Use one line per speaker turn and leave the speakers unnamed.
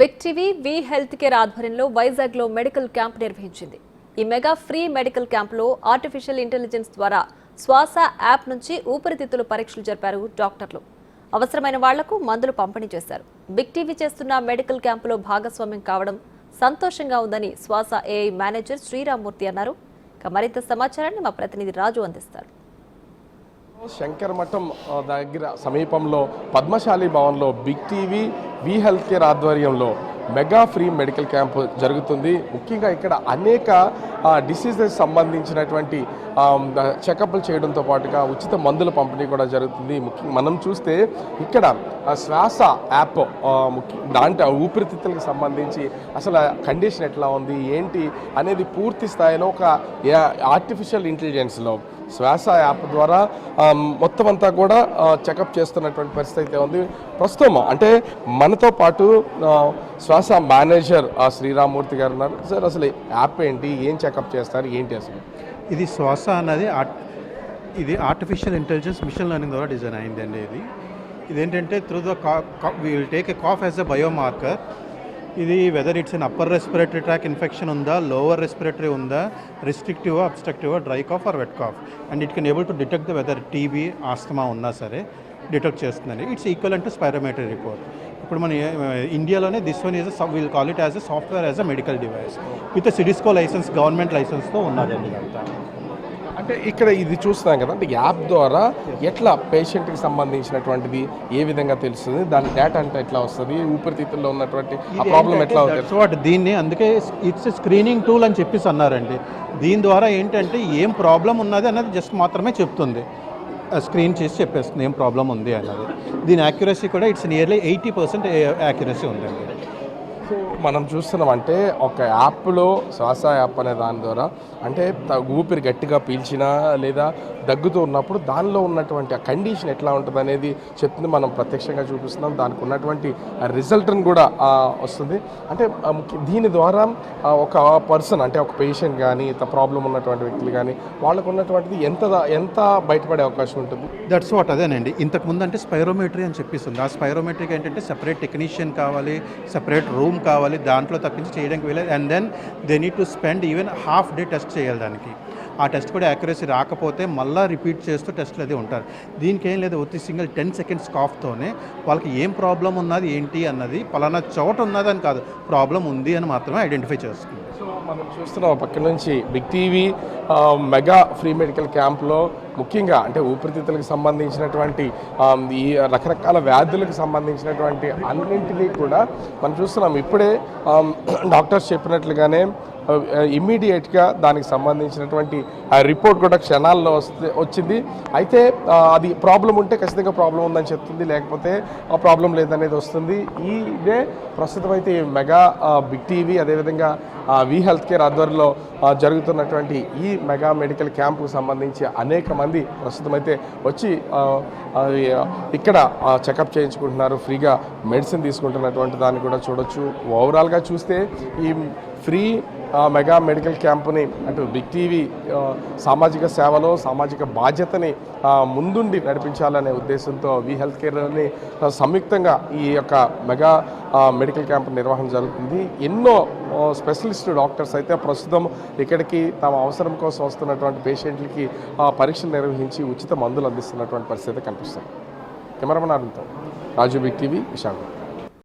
Big TV V health care ఆధ్వర్యంలో వైజాగ్లో medical camp నిర్వహించింది. ఈ మెగా ఫ్రీ మెడికల్ క్యాంపులో ఆర్టిఫిషియల్ ఇంటెలిజెన్స్ ద్వారా శ్వాస యాప్ నుంచి ఊపిరితిత్తుల పరీక్షలు జరిపారు డాక్టర్లు. అవసరమైన వాళ్ళకు మందులు పంపిణీ చేశారు. బిగ్ టీవీ చేస్తున్న మెడికల్ క్యాంపులో భాగస్వామ్యం కావడం సంతోషంగా ఉందని శ్వాస ఏఐ మేనేజర్ శ్రీరామ్మూర్తి అన్నారు. మరింత సమాచారాన్ని మా ప్రతినిధి రాజు అందిస్తారు.
శంకర్ మఠం దగ్గర సమీపంలో పద్మశాలి భవన్లో big TV V health care ఆధ్వర్యంలో మెగా ఫ్రీ మెడికల్ క్యాంప్ జరుగుతుంది. ముఖ్యంగా ఇక్కడ అనేక డిసీజెస్ సంబంధించినటువంటి చెకప్లు చేయడంతో పాటుగా ఉచిత మందుల పంపిణీ కూడా జరుగుతుంది. ముఖ్యంగా మనం చూస్తే ఇక్కడ శ్వాస యాప్ ముఖ్య దాంట్లో ఊపిరితిత్తులకు సంబంధించి అసలు కండిషన్ ఎట్లా ఉంది ఏంటి అనేది పూర్తి స్థాయిలో ఒక ఆర్టిఫిషియల్ ఇంటెలిజెన్స్లో శ్వాస యాప్ ద్వారా మొత్తం అంతా కూడా చెకప్ చేస్తున్నటువంటి పరిస్థితి అయితే ఉంది. ప్రస్తుతం అంటే మనతో పాటు శ్వాస ఆ, మేనేజర్ ఆ, శ్రీరామూర్తి గారు ఉన్నారు. సార్ అసలు యాప్ ఏంటి? ఏం చెకప్ చేస్తారు? ఏంటి అసలు?
ఇది శ్వాస అన్నది ఇది ఆర్టిఫిషియల్ ఇంటెలిజెన్స్ మిషన్ లెర్నింగ్ ద్వారా డిజైన్ అయిందండి ఇది. ఇదేంటంటే through the will take a cough as a biomarker ఇది whether it's an upper respiratory tract infection ఉందా లోవర్ రెస్పిరేటరీ ఉందా restrictive obstructive dry cough or wet cough and it can able to detect the whether TB asthma ఉన్నా సరే detect చేస్తుందండి. It's equal to spirometry report ఇప్పుడు మన ఇండియాలోనే this one is will call it as a software as a medical device with CDSCO licence government లైసెన్స్తో ఉన్నదండి ఇదంతా
అంటే ఇక్కడ ఇది చూస్తున్నాం కదా అంటే యాప్ ద్వారా ఎట్లా పేషెంట్కి సంబంధించినటువంటిది ఏ విధంగా తెలుస్తుంది దాని డేటా అంటే ఎట్లా వస్తుంది ఊపిరితిత్తుల్లో ఉన్నటువంటి ఆ ప్రాబ్లం ఎట్లా అవుతుంది?
సో వాట్ దీన్ని అందుకే ఇట్స్ స్క్రీనింగ్ టూల్ అని చెప్పేసి అన్నారండి. దీని ద్వారా ఏంటంటే ఏం ప్రాబ్లం ఉన్నది అన్నది జస్ట్ మాత్రమే చెప్తుంది. స్క్రీన్ చేసి చెప్పేస్తుంది ఏం ప్రాబ్లం ఉంది అన్నది. దీని యాక్యురసీ కూడా it's nearly eighty percent accuracy ఉందండి.
వరకు మనం చూస్తున్నాం అంటే ఒక యాప్లో శ్వాస యాప్ అనే దాని ద్వారా అంటే ఊపిరి గట్టిగా పీల్చినా లేదా దగ్గుతూ ఉన్నప్పుడు దానిలో ఉన్నటువంటి ఆ కండిషన్ ఎట్లా ఉంటుంది అనేది చెప్తుంది. మనం ప్రత్యక్షంగా చూపిస్తున్నాం. దానికి ఉన్నటువంటి రిజల్ట్ని కూడా వస్తుంది. అంటే దీని ద్వారా ఒక పర్సన్ అంటే ఒక పేషెంట్ కానీ ప్రాబ్లం ఉన్నటువంటి వ్యక్తులు కానీ వాళ్ళకు ఉన్నటువంటిది ఎంత ఎంత బయటపడే అవకాశం ఉంటుంది?
దట్స్ వాట్ అదేనండి. ఇంతకు ముందు అంటే స్పైరోమెట్రీ అని చెప్పిస్తుంది ఆ స్పైరోమెట్రీకి ఏంటంటే సెపరేట్ టెక్నీషియన్ కావాలి సెపరేట్ రూమ్ కావాలి దాంట్లో తప్పించి చేయడానికి వీలేదు and then they need to spend even half day test చేయాలి దానికి. ఆ టెస్ట్ కూడా యాక్యురసీ రాకపోతే మళ్ళీ రిపీట్ చేస్తూ టెస్ట్లు అది ఉంటారు. దీనికి ఏం లేదు ఒత్తి సింగిల్ టెన్ సెకండ్స్ కాఫ్తోనే వాళ్ళకి ఏం ప్రాబ్లం ఉన్నది ఏంటి అన్నది పలానా చోట ఉన్నదని కాదు ప్రాబ్లం ఉంది అని మాత్రమే ఐడెంటిఫై చేస్తుంది
సో మనం చూస్తున్నాం పక్క నుంచి big TV mega free medical క్యాంప్లో ముఖ్యంగా అంటే ఊపిరితిత్తులకు సంబంధించినటువంటి ఈ రకరకాల వ్యాధులకు సంబంధించినటువంటి అన్నింటినీ కూడా మనం చూస్తున్నాం. ఇప్పుడే డాక్టర్స్ చెప్పినట్లుగానే ఇమ్మీడియట్గా దానికి సంబంధించినటువంటి ఆ రిపోర్ట్ కూడా క్షణాల్లో వస్తే వచ్చింది. అయితే అది ప్రాబ్లం ఉంటే ఖచ్చితంగా ప్రాబ్లం ఉందని చెప్తుంది. లేకపోతే ఆ ప్రాబ్లం లేదనేది వస్తుంది. ఈ ఇదే ప్రస్తుతం అయితే మెగా బిగ్ టీవీ అదేవిధంగా వి హెల్త్ కేర్ ఆధ్వర్యంలో జరుగుతున్నటువంటి ఈ మెగా మెడికల్ క్యాంపుకు సంబంధించి అనేక మంది ప్రస్తుతం అయితే వచ్చి ఇక్కడ చెకప్ చేయించుకుంటున్నారు. ఫ్రీగా మెడిసిన్ తీసుకుంటున్నటువంటి దాన్ని కూడా చూడొచ్చు. ఓవరాల్గా చూస్తే ఈ ఫ్రీ మెగా మెడికల్ క్యాంపుని అటు బిగ్ టీవీ సామాజిక సేవలో సామాజిక బాధ్యతని ముందుండి నడిపించాలనే ఉద్దేశంతో వి హెల్త్ కేర్ని సంయుక్తంగా ఈ యొక్క మెగా మెడికల్ క్యాంప్ నిర్వహణ జరుగుతుంది. ఎన్నో స్పెషలిస్ట్ డాక్టర్స్ అయితే ప్రస్తుతం ఇక్కడికి తమ అవసరం కోసం వస్తున్నటువంటి పేషెంట్లకి ఆ, పరీక్షలు నిర్వహించి ఉచిత మందులు అందిస్తున్నటువంటి పరిస్థితి కనిపిస్తుంది. కెమెరామన్ అరుణ్తో రాజు బిగ్ టీవీ విశాఖపట్నం